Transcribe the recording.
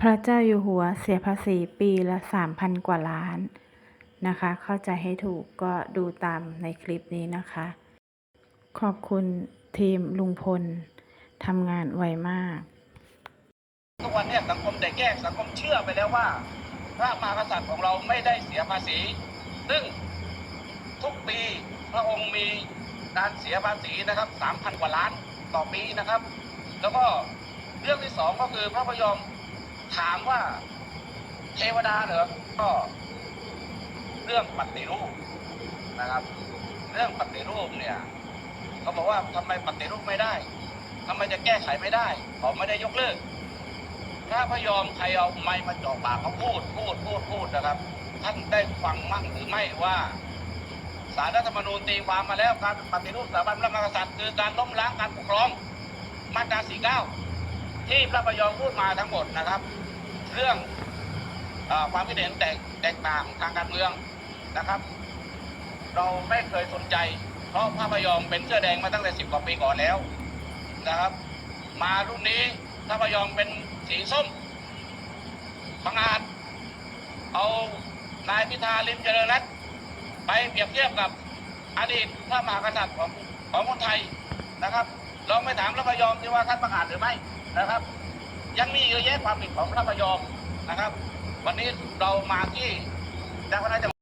พระเจ้าอยู่หัวเสียภาษีปีละสามพันกว่าล้านนะคะ เข้าใจให้ถูกก็ดูตามในคลิปนี้นะคะ ขอบคุณทีมลุงพลทำงานไวมาก ทุกวันนี้สังคมแตกแยกสังคมเชื่อไปแล้วว่า พระมหากษัตริย์ของเราไม่ได้เสียภาษี ซึ่งทุกปีพระองค์มีการเสียภาษีนะครับสามพันกว่าล้านต่อปีนะครับ แล้วก็เรื่องที่สองก็คือพระพยอม ถามว่าเทวดาเหรอก็เรื่องปฏิรูปนะครับ เรื่องปฏิรูปเนี่ยเขาบอกว่าทำไมปฏิรูปไม่ได้ทำไมจะแก้ไขไม่ได้เขาไม่ได้ยกเลิกพระพยอมใครเอาไม้มาจ่อปากเขาพูดพูดพูดพูดนะครับ ท่านได้ฟังมั่งหรือไม่ว่าสารรัฐธรรมนูญตีความมาแล้วการปฏิรูปสถาบันพระมหากษัตริย์คือการล้มล้างการปกครองมาตรา49 ที่พระพยอมพูดมาทั้งหมดนะครับ เรื่องอความคิดเห็นแตกแตกต่างทางการเมืองนะครับ เราไม่เคยสนใจ เพราะพระพยอมเป็นเสื้อแดงมาตั้งแต่สิบกว่าปีก่อนแล้วนะครับ มารุ่นนี้พระพยอมเป็นสีส้มบังอาจเอานายพิธาลิมเจริญรัตน์ไปเปรียบเทียบกับอดีตพระมหากษัตริย์ของของคนไทยนะครับลองไปถามพระพยอมที่ว่าท่านประกาศหรือไม่นะครับ ยังมีเยอะแยะความผิดของพระพยอมนะครับ วันนี้เรามาที่เจ้าคณะจังหวัด